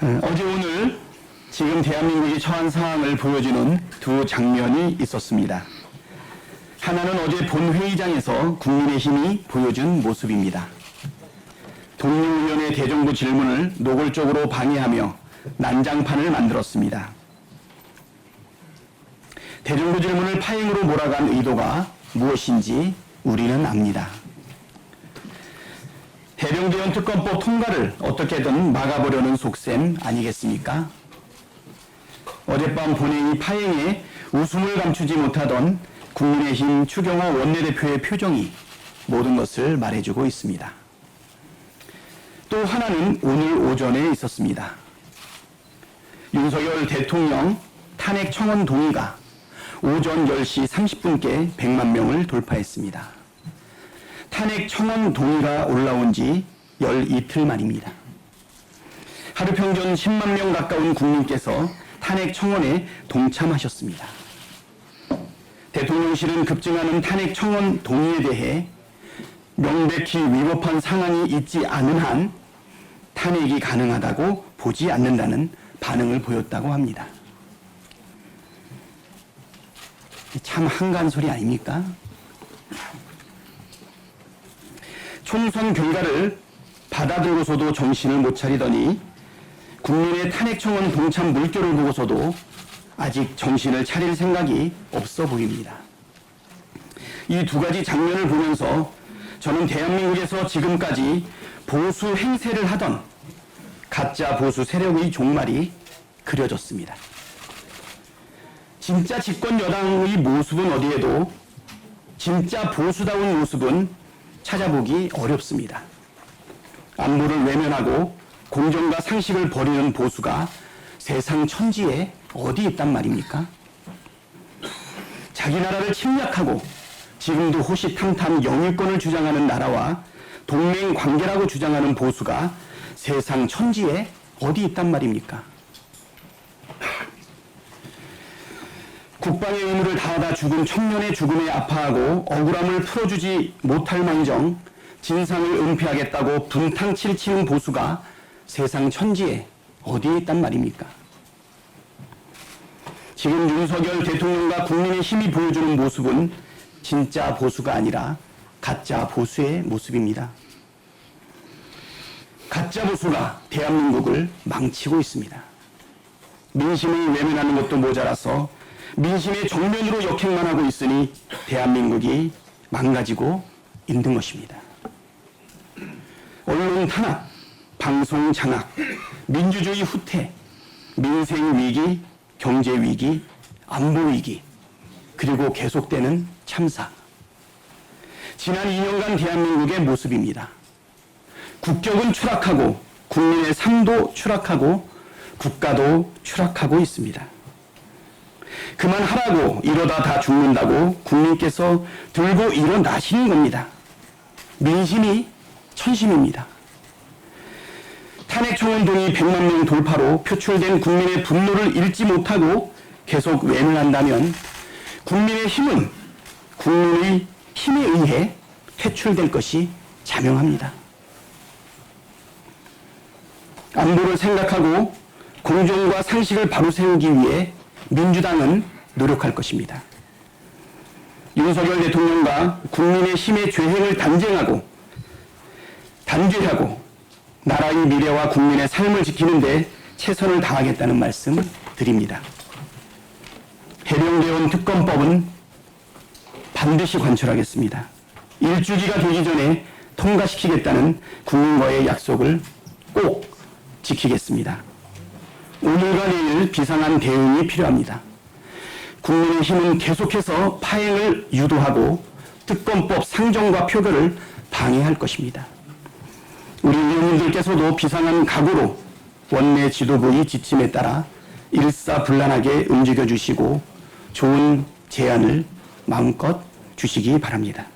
어, 어제 오늘 지금 대한민국이 처한 상황을 보여주는 두 장면이 있었습니다. 하나는 어제 본회의장에서 국민의힘이 보여준 모습입니다. 동료위원회 대정부 질문을 노골적으로 방해하며 난장판을 만들었습니다. 대정부 질문을 파행으로 몰아간 의도가 무엇인지 우리는 압니다. 대령대원 특검법 통과를 어떻게든 막아보려는 속셈 아니겠습니까? 어젯밤 본회의 파행에 웃음을 감추지 못하던 국민의힘 추경호 원내대표의 표정이 모든 것을 말해주고 있습니다. 또 하나는 오늘 오전에 있었습니다. 윤석열 대통령 탄핵 청원 동의가 오전 10시 30분께 100만 명을 돌파했습니다. 탄핵 청원 동의가 올라온 지 열 이틀 만입니다. 하루 평균 10만 명 가까운 국민께서 탄핵 청원에 동참하셨습니다. 대통령실은 급증하는 탄핵 청원 동의에 대해 명백히 위법한 상황이 있지 않은 한 탄핵이 가능하다고 보지 않는다는 반응을 보였다고 합니다. 참 한간 소리 아닙니까? 총선 결과를 받아들고서도 정신을 못 차리더니 국민의 탄핵 청원 동참 물결을 보고서도 아직 정신을 차릴 생각이 없어 보입니다. 이 두 가지 장면을 보면서 저는 대한민국에서 지금까지 보수 행세를 하던 가짜 보수 세력의 종말이 그려졌습니다. 진짜 집권 여당의 모습은 어디에도 진짜 보수다운 모습은 찾아보기 어렵습니다. 안보를 외면하고 공정과 상식을 버리는 보수가 세상 천지에 어디 있단 말입니까? 자기 나라를 침략하고 지금도 호시탐탐 영유권을 주장하는 나라와 동맹 관계라고 주장하는 보수가 세상 천지에 어디 있단 말입니까? 국방의 의무를 다하다 죽은 청년의 죽음에 아파하고 억울함을 풀어주지 못할 망정 진상을 은폐하겠다고 분탕칠 치는 보수가 세상 천지에 어디에 있단 말입니까? 지금 윤석열 대통령과 국민의 힘이 보여주는 모습은 진짜 보수가 아니라 가짜 보수의 모습입니다. 가짜 보수가 대한민국을 망치고 있습니다. 민심을 외면하는 것도 모자라서 민심의 정면으로 역행만 하고 있으니 대한민국이 망가지고 있는 것입니다. 언론 탄압, 방송 장악, 민주주의 후퇴, 민생 위기, 경제 위기, 안보 위기, 그리고 계속되는 참사. 지난 2년간 대한민국의 모습입니다. 국격은 추락하고 국민의 삶도 추락하고 국가도 추락하고 있습니다. 그만하라고 이러다 다 죽는다고 국민께서 들고 일어나시는 겁니다. 민심이 천심입니다. 탄핵 청원 동의 100만 명 돌파로 표출된 국민의 분노를 잃지 못하고 계속 외면한다면 국민의 힘은 국민의 힘에 의해 퇴출될 것이 자명합니다. 안보를 생각하고 공정과 상식을 바로 세우기 위해 민주당은 노력할 것입니다. 윤석열 대통령과 국민의 힘의 죄행을 단정하고 단죄하고 나라의 미래와 국민의 삶을 지키는데 최선을 다하겠다는 말씀 드립니다. 해병대원 특검법은 반드시 관철하겠습니다. 일주기가 되기 전에 통과시키겠다는 국민과의 약속을 꼭 지키겠습니다. 오늘과 내일 비상한 대응이 필요합니다. 국민의힘은 계속해서 파행을 유도하고 특검법 상정과 표결을 방해할 것입니다. 우리 의원님들께서도 비상한 각오로 원내 지도부의 지침에 따라 일사불란하게 움직여 주시고 좋은 제안을 마음껏 주시기 바랍니다.